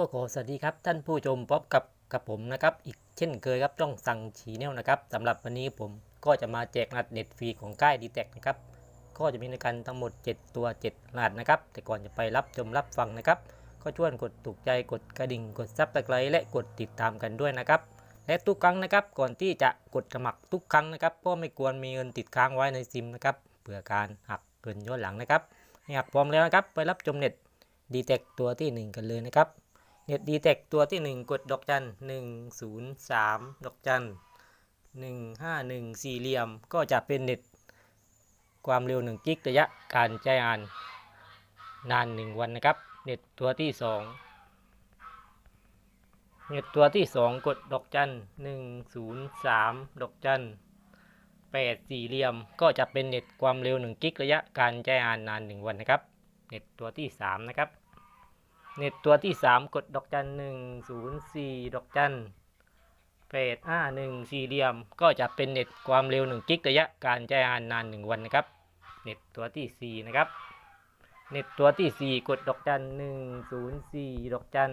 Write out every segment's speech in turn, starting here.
ก็ขอสวัสดีครับท่านผู้ชมพบกับกับผมนะครับ อีกเช่นเคยครับต้องสั่งฉีแนวนะครับสำหรับวันนี้ผมก็จะมาแจกรหัสเน็ตฟรีของค่ายดีแท็นะครับ ก็จะมีในกันทั้งหมด 7 ตัว 7 รหัสนะครับ แต่ก่อนจะไปรับชมรับฟังนะครับ ก็ชวนกดถูกใจกดกระดิ่งกดซับสไครต์และกดติดตามกันด้วยนะครับ และทุกครั้งนะครับก่อนที่จะกดสมัครทุกครั้งนะครับก็ไม่ควรมีเงินติดค้างไว้ในซิมนะครับเผื่อการหักเงินย้อนหลังนะครับห้หักพร้อมแล้วนะครับไปรับชมเน็ตดีแท็ตัวที่ 1 กันเลยนะครับ เน็ตดีแทตัวที่ 1 กดดอกจัน1 0 3 ดอกจัน1 5 1 สี่เหลี่ยม ก็จะเป็นเน็ตความเร็ว 1 กิกระยะการใช้งานนาน 1 วันนะครับ เน็ตตัวที่ 2 เน็ตตัวที่ 2 กดดอกจัน1 0 3 ดอกจัน8สี่เหลี่ยม ก็จะเป็นเน็ตความเร็ว 1 กิกระยะการใช้งานนาน 1 วันนะครับ เน็ตตัวที่ 3 นะครับ เน็ตตัวที่ 3 กดดอกจัน1 0 4ดอกจัน8 5 1สี่เหลี่ยม ก็จะเป็นเน็ตความเร็ว1กิกระยะการใช้งานนาน 1 วันนะครับ เน็ตตัวที่ 4 นะครับ เน็ตตัวที่ 4 กดดอกจัน1 0 4ดอกจัน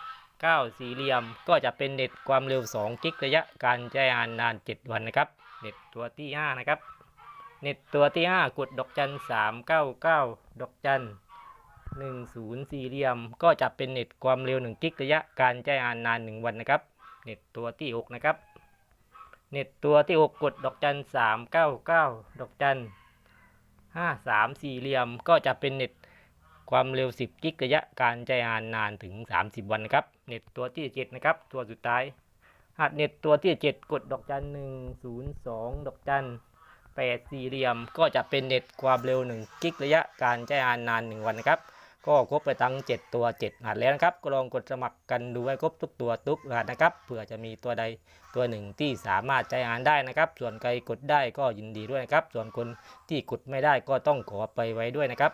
9สี่เหลี่ยม ก็จะเป็นเน็ตความเร็ว2กิกระยะการใช้งานนาน 7 วันนะครับ เน็ตตัวที่ 5 นะครับ เน็ตตัวที่ 5 กดดอกจัน3 9 9ดอกจัน 10สี่เหลี่ยม ก็จะเป็นเน็ตความเร็ว 1 กิกระยะการใช้งานนาน 1 วันนะครับ เน็ตตัวที่ 6 นะครับ เน็ตตัวที่ 6 กดดอกจัน3 9 9 ดอกจัน5 3สี่เหลี่ยม ก็จะเป็นเน็ตความเร็ว 10 กิกระยะการใช้งานนานถึง 30 วันนะครับ เน็ตตัวที่ 7 นะครับ ตัวสุดท้ายหากเน็ตตัวที่ 7 กดดอกจัน1 0 2 ดอกจัน8สี่เหลี่ยม ก็จะเป็นเน็ตความเร็ว 1 กิกระยะการใช้งานนาน 1 วันนะครับ ก็ครบไปทั้ง 7 ตัว7รหัสแล้วนะครับ ก็ลองกดสมัครกันดูให้ครบทุกตัวทุกรหัสนะครับเผื่อจะมีตัวใดตัวหนึ่งที่สามารถใช้งานได้นะครับ ส่วนใครกดได้ก็ยินดีด้วยนะครับ ส่วนคนที่กดไม่ได้ก็ต้องขอไปไว้ด้วยนะครับ